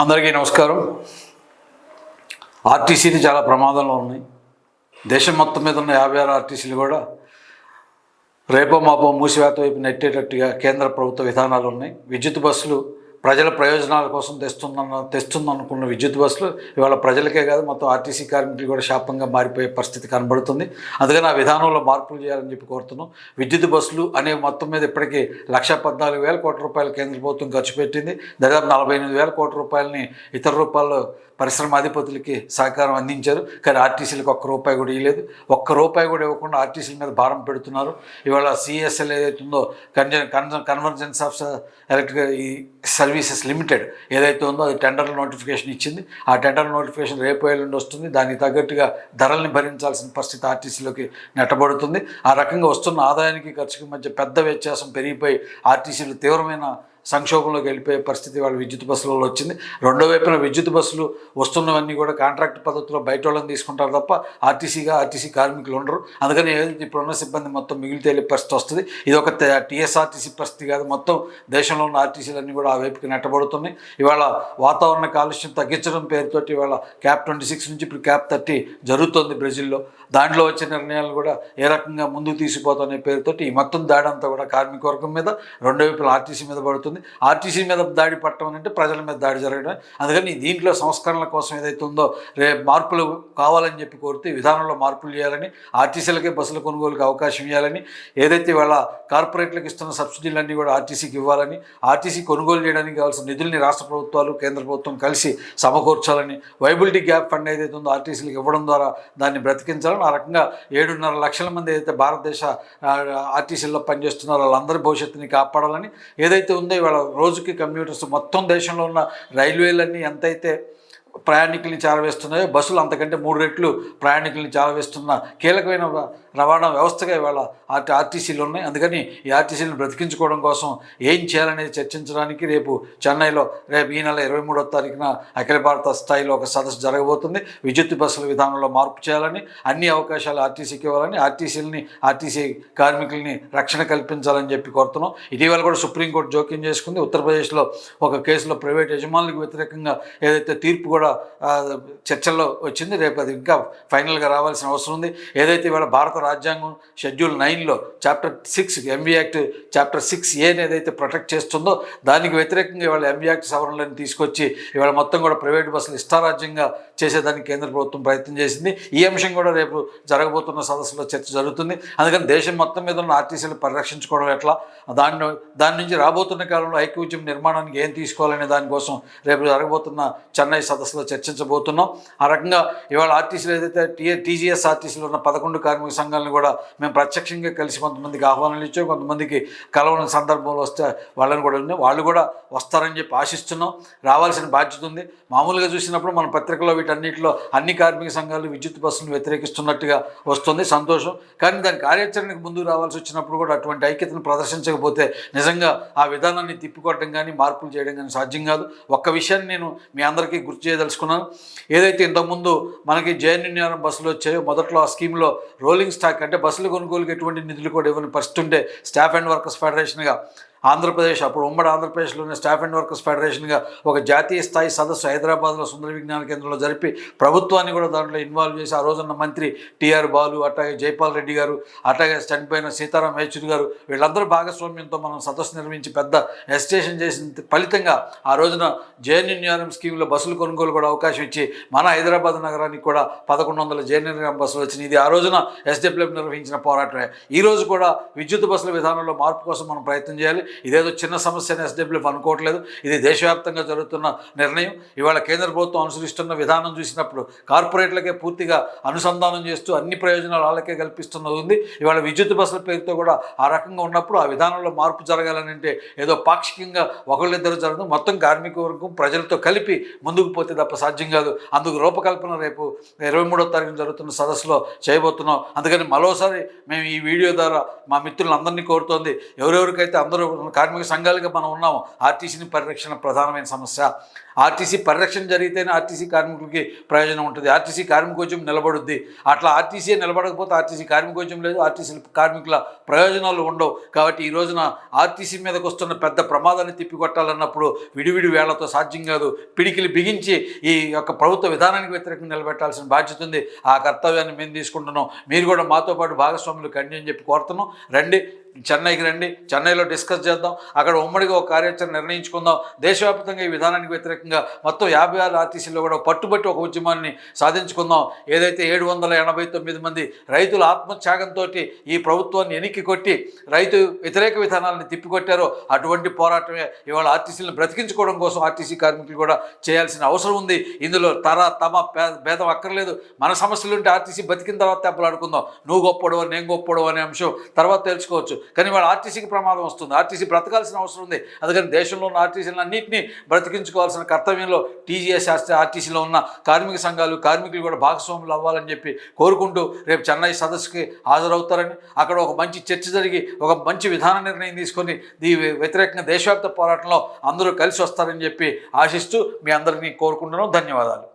అందరికీ నమస్కారం. ఆర్టీసీలు చాలా ప్రమాదంలో ఉన్నాయి. దేశం మొత్తం మీద ఉన్న యాభై ఆరు ఆర్టీసీలు కూడా రేపో మాపో మూసివేత వైపు నెట్టేటట్టుగా కేంద్ర ప్రభుత్వ విధానాలు ఉన్నాయి. విద్యుత్ బస్సులు ప్రజల ప్రయోజనాల కోసం తెస్తుందన్న తెస్తుందనుకున్న విద్యుత్ బస్సులు ఇవాళ ప్రజలకే కాదు మొత్తం ఆర్టీసీ కార్మికులు కూడా శాపంగా మారిపోయే పరిస్థితి కనబడుతుంది. అందుకని ఆ విధానంలో మార్పులు చేయాలని చెప్పి కోరుతున్నాం. విద్యుత్ బస్సులు అనే మొత్తం మీద ఇప్పటికీ లక్ష పద్నాలుగు వేల కోట్ల రూపాయలు కేంద్ర ప్రభుత్వం ఖర్చు పెట్టింది. దాదాపు నలభై ఎనిమిది వేల కోట్ల రూపాయలని ఇతర రూపాయలు పరిశ్రమాధిపతులకి సహకారం అందించారు. కానీ ఆర్టీసీలకు ఒక్క రూపాయి కూడా ఇవ్వలేదు. ఒక్క రూపాయి కూడా ఇవ్వకుండా ఆర్టీసీల మీద భారం పెడుతున్నారు. ఇవాళ సిఎస్ఎల్ ఏదైతుందో ఉందో కన్జ కన్వర్జెన్స్ ఆఫ్ ఎలక్ట్రిక్ ఈ సర్వీసెస్ లిమిటెడ్ ఏదైతే ఉందో అది టెండర్ నోటిఫికేషన్ ఇచ్చింది. ఆ టెండర్ నోటిఫికేషన్ రేపు ఎల్లుండి వస్తుంది. దానికి తగ్గట్టుగా ధరల్ని భరించాల్సిన పరిస్థితి ఆర్టీసీలోకి నెట్టబడుతుంది. ఆ రకంగా వస్తున్న ఆదాయానికి ఖర్చుకి మధ్య పెద్ద వ్యత్యాసం పెరిగిపోయి ఆర్టీసీలు తీవ్రమైన సంక్షోభంలోకి వెళ్ళిపోయే పరిస్థితి వాళ్ళ విద్యుత్ బస్సులలో వచ్చింది. రెండో వైపున విద్యుత్ బస్సులు వస్తున్నవన్నీ కూడా కాంట్రాక్ట్ పద్ధతిలో బయట వాళ్ళని తీసుకుంటారు తప్ప ఆర్టీసీగా ఆర్టీసీ కార్మికులు ఉండరు. అందుకని ఏదైతే ఇప్పుడున్న సిబ్బంది మొత్తం మిగిలితే వెళ్ళే పరిస్థితి వస్తుంది. ఇది ఒక టీఎస్ఆర్టీసీ పరిస్థితి కాదు. మొత్తం దేశంలో ఉన్న ఆర్టీసీలన్నీ కూడా ఆ వైపుకి నెట్టబడుతున్నాయి. ఇవాళ వాతావరణ కాలుష్యం తగ్గించడం పేరుతోటి ఇవాళ క్యాప్ ట్వంటీ సిక్స్ నుంచి ఇప్పుడు క్యాప్ థర్టీ జరుగుతుంది బ్రెజిల్లో. దాంట్లో వచ్చే నిర్ణయాలు కూడా ఏ రకంగా ముందుకు తీసుకుపోతానే పేరుతోటి ఈ మొత్తం దాడంతా కూడా కార్మిక వర్గం మీద రెండో వైపుల ఆర్టీసీ మీద పడుతుంది. ఆర్టీసీ మీద దాడి పట్టడం అంటే ప్రజల మీద దాడి జరగడం. అందుకని దీంట్లో సంస్కరణల కోసం ఏదైతే ఉందో రే మార్పులు కావాలని చెప్పి కోరితే విధానంలో మార్పులు చేయాలని ఆర్టీసీలకే బస్సుల కొనుగోలుకి అవకాశం ఇవ్వాలని ఏదైతే వాళ్ళ కార్పొరేట్లకు ఇస్తున్న సబ్సిడీలన్నీ కూడా ఆర్టీసీకి ఇవ్వాలని ఆర్టీసీ కొనుగోలు చేయడానికి కావాల్సిన నిధుల్ని రాష్ట్ర ప్రభుత్వాలు కేంద్ర ప్రభుత్వం కలిసి సమకూర్చాలని వైబిలిటీ గ్యాప్ ఫండ్ ఏదైతే ఉందో ఆర్టీసీలకు ఇవ్వడం ద్వారా దాన్ని బ్రతికించాలని ఆ రకంగా ఏడున్నర లక్షల మంది ఏదైతే భారతదేశ ఆర్టీసీల్లో పనిచేస్తున్నారో వాళ్ళందరి భవిష్యత్తుని కాపాడాలని ఏదైతే ఉందో ఇవాళ రోజుకి కంప్యూటర్స్ మొత్తం దేశంలో ఉన్న రైల్వేలన్నీ ఎంతైతే ప్రయాణికుల్ని చేరవేస్తున్నాయో బస్సులు అంతకంటే మూడు రెట్లు ప్రయాణికుల్ని చేరవేస్తున్న కీలకమైన రవాణా వ్యవస్థగా ఇవాళ ఆర్టీ ఆర్టీసీలు ఉన్నాయి. అందుకని ఈ ఆర్టీసీలను బ్రతికించుకోవడం కోసం ఏం చేయాలనేది చర్చించడానికి రేపు చెన్నైలో రేపు ఈ నెల ఇరవై మూడో తారీఖున అఖిల భారత స్థాయిలో ఒక సదస్సు జరగబోతుంది. విద్యుత్ బస్సుల విధానంలో మార్పు చేయాలని అన్ని అవకాశాలు ఆర్టీసీకి ఇవ్వాలని ఆర్టీసీలని ఆర్టీసీ కార్మికుల్ని రక్షణ కల్పించాలని చెప్పి కోరుతున్నాం. ఇటీవల కూడా సుప్రీంకోర్టు జోక్యం చేసుకుంది. ఉత్తరప్రదేశ్లో ఒక కేసులో ప్రైవేట్ యజమానులకు వ్యతిరేకంగా ఏదైతే తీర్పు కూడా కూడా చర్చల్లో వచ్చింది. రేపు అది ఇంకా ఫైనల్గా రావాల్సిన అవసరం ఉంది. ఏదైతే ఇవాళ భారత రాజ్యాంగం షెడ్యూల్ నైన్లో chapter six MV act chapter six ఏని ఏదైతే ప్రొటెక్ట్ చేస్తుందో దానికి వ్యతిరేకంగా ఇవాళ ఎంవీ యాక్ట్ సవరణలను తీసుకొచ్చి ఇవాళ మొత్తం కూడా ప్రైవేట్ బస్సులు ఇష్టారాజ్యంగా చేసేదానికి కేంద్ర ప్రభుత్వం ప్రయత్నం చేసింది. ఈ అంశం కూడా రేపు జరగబోతున్న సదస్సులో చర్చ జరుగుతుంది. అందుకని దేశం మొత్తం మీద ఉన్న ఆర్టీసీలు పరిరక్షించుకోవడం ఎట్లా? దాన్ని దాని నుంచి రాబోతున్న కాలంలో ఐక్యఉద్యమ నిర్మాణానికి ఏం తీసుకోవాలనే దానికోసం రేపు జరగబోతున్న చెన్నై సదస్సు సదస్సులో చర్చించబోతున్నాం. ఆ రకంగా ఇవాళ ఆర్టీసీలు ఏదైతే టీ టీజీఎస్ ఆర్టీసీలో ఉన్న పదకొండు కార్మిక సంఘాలను కూడా మేము ప్రత్యక్షంగా కలిసి కొంతమందికి ఆహ్వానాలు ఇచ్చాం. కొంతమందికి కలవని సందర్భంలో వస్తే వాళ్ళని కూడా ఉన్నాయి వాళ్ళు కూడా వస్తారని చెప్పి ఆశిస్తున్నాం. రావాల్సిన బాధ్యత ఉంది. మామూలుగా చూసినప్పుడు మన పత్రికలో వీటన్నిటిలో అన్ని కార్మిక సంఘాలు విద్యుత్ బస్సులను వ్యతిరేకిస్తున్నట్టుగా వస్తుంది. సంతోషం. కానీ దాని కార్యాచరణకు ముందు రావాల్సి వచ్చినప్పుడు కూడా అటువంటి ఐక్యతను ప్రదర్శించకపోతే నిజంగా ఆ విధానాన్ని తిప్పికొట్టడం కానీ మార్పులు చేయడం కానీ సాధ్యం కాదు. ఒక్క విషయాన్ని నేను మీ అందరికీ గుర్తు తెలుసుకున్నాను ఏదైతే ఇంతకుముందు మనకి జేఎన్యూఆర్ఎం బస్సులు వచ్చాయో మొదట్లో ఆ స్కీమ్లో రోలింగ్ స్టాక్ అంటే బస్సులు కొనుగోలుకి ఎటువంటి నిధులు కూడా ఇవ్వని పరిస్థితి ఉంటే స్టాఫ్ అండ్ వర్కర్స్ ఫెడరేషన్గా ఆంధ్రప్రదేశ్ అప్పుడు ఉమ్మడి ఆంధ్రప్రదేశ్లోని స్టాఫ్ అండ్ వర్కర్స్ ఫెడరేషన్గా ఒక జాతీయ స్థాయి సదస్సు హైదరాబాద్లో సుందర విజ్ఞాన కేంద్రంలో జరిపి ప్రభుత్వాన్ని కూడా దాంట్లో ఇన్వాల్వ్ చేసి ఆ రోజున్న మంత్రి టీఆర్ బాలు అట్లాగే జైపాల్ రెడ్డి గారు అట్లాగే చనిపోయిన సీతారాం యేచూరి గారు వీళ్ళందరూ భాగస్వామ్యంతో మనం సదస్సు నిర్మించి పెద్ద ఎస్టేషన్ చేసిన ఫలితంగా ఆ రోజున జేఎన్యూఆర్ఎం స్కీమ్లో బస్సులు కొనుగోలు కూడా అవకాశం ఇచ్చి మన హైదరాబాద్ నగరానికి కూడా పదకొండు వందల జేఎన్యూఆర్ఎం బస్సులు వచ్చినాయి. ఇది ఆ రోజున ఎస్డబ్ల్యూఎఫ్ నిర్వహించిన పోరాటమే. ఈ రోజు కూడా విద్యుత్ బస్సుల విధానంలో మార్పు కోసం మనం ప్రయత్నం చేయాలి. ఇదేదో చిన్న సమస్య అని ఎస్డబ్ల్యూఎఫ్ అనుకోవట్లేదు. ఇది దేశవ్యాప్తంగా జరుగుతున్న నిర్ణయం. ఇవాళ కేంద్ర ప్రభుత్వం అనుసరిస్తున్న విధానం చూసినప్పుడు కార్పొరేట్లకే పూర్తిగా అనుసంధానం చేస్తూ అన్ని ప్రయోజనాలు వాళ్ళకే కల్పిస్తున్నది ఉంది. ఇవాళ విద్యుత్ బస్సుల పేరుతో కూడా ఆ రకంగా ఉన్నప్పుడు ఆ విధానంలో మార్పు జరగాలని అంటే ఏదో పాక్షికంగా ఒకళ్ళిద్దరు జరగదు మొత్తం కార్మిక వర్గం ప్రజలతో కలిపి ముందుకు పోతే తప్ప సాధ్యం కాదు. అందుకు రూపకల్పన రేపు ఇరవై మూడో తారీఖున జరుగుతున్న సదస్సులో చేయబోతున్నాం. అందుకని మరోసారి మేము ఈ వీడియో ద్వారా మా మిత్రులందరినీ కోరుతోంది. ఎవరెవరికైతే అందరూ కార్మిక సంఘాలుగా మనం ఉన్నాము. ఆర్టీసీని పరిరక్షణ ప్రధానమైన సమస్య. ఆర్టీసీ పరిరక్షణ జరిగితేనే ఆర్టీసీ కార్మికులకి ప్రయోజనం ఉంటుంది. ఆర్టీసీ కార్మికోద్యమం నిలబడుద్ది. అట్లా ఆర్టీసీ నిలబడకపోతే ఆర్టీసీ కార్మికోద్యమం లేదు. ఆర్టీసీ కార్మికుల ప్రయోజనాలు ఉండవు. కాబట్టి ఈ రోజున ఆర్టీసీ మీదకి వస్తున్న పెద్ద ప్రమాదాన్ని తిప్పికొట్టాలన్నప్పుడు విడివిడి వేళ్ళతో సాధ్యం కాదు. పిడికిలు బిగించి ఈ యొక్క ప్రభుత్వ విధానానికి వ్యతిరేకంగా నిలబెట్టాల్సిన బాధ్యత ఉంది. ఆ కర్తవ్యాన్ని మేము తీసుకుంటున్నాం. మీరు కూడా మాతో పాటు భాగస్వాములు కండి అని చెప్పి కోరుతున్నాం. రండి. చెన్నైకి రండి చెన్నైలో డిస్కస్ చేద్దాం. అక్కడ ఉమ్మడిగా ఒక కార్యాచరణ నిర్ణయించుకుందాం. దేశవ్యాప్తంగా ఈ విధానానికి వ్యతిరేకంగా మొత్తం యాభై ఆరు ఆర్టీసీలో కూడా పట్టుబట్టి ఒక ఉద్యమాన్ని సాధించుకుందాం. ఏదైతే ఏడు వందల ఎనభై తొమ్మిది మంది రైతుల ఆత్మత్యాగంతో ఈ ప్రభుత్వాన్ని ఎనిక్కి కొట్టి రైతు వ్యతిరేక విధానాలను తిప్పికొట్టారో అటువంటి పోరాటమే ఇవాళ ఆర్టీసీలను బ్రతికించుకోవడం కోసం ఆర్టీసీ కార్మికులు కూడా చేయాల్సిన అవసరం ఉంది. ఇందులో తర తమ భేదం అక్కర్లేదు. మన సమస్యలు ఉంటే ఆర్టీసీ బతికిన తర్వాత తెప్పలాడుకుందాం. నువ్వు గొప్పడు నేను గొప్పడు అనే అంశం తర్వాత తెలుసుకోవచ్చు. కానీ వాళ్ళ ఆర్టీసీకి ప్రమాదం వస్తుంది. ఆర్టీసీ బ్రతకాల్సిన అవసరం ఉంది. అందుకని దేశంలో ఉన్న ఆర్టీసీలను అన్నింటినీ బ్రతికించుకోవాల్సిన కర్తవ్యంలో టీజీఎస్ శాస్త్రి ఆర్టీసీలో ఉన్న కార్మిక సంఘాలు కార్మికులు కూడా భాగస్వాములు అవ్వాలని చెప్పి కోరుకుంటూ రేపు చెన్నై సదస్సుకి హాజరవుతారని అక్కడ ఒక మంచి చర్చ జరిగి ఒక మంచి విధాన నిర్ణయం తీసుకొని దీ వ్యతిరేకంగా దేశవ్యాప్త పోరాటంలో అందరూ కలిసి వస్తారని చెప్పి ఆశిస్తూ మీ అందరినీ కోరుకుంటున్నాం ధన్యవాదాలు.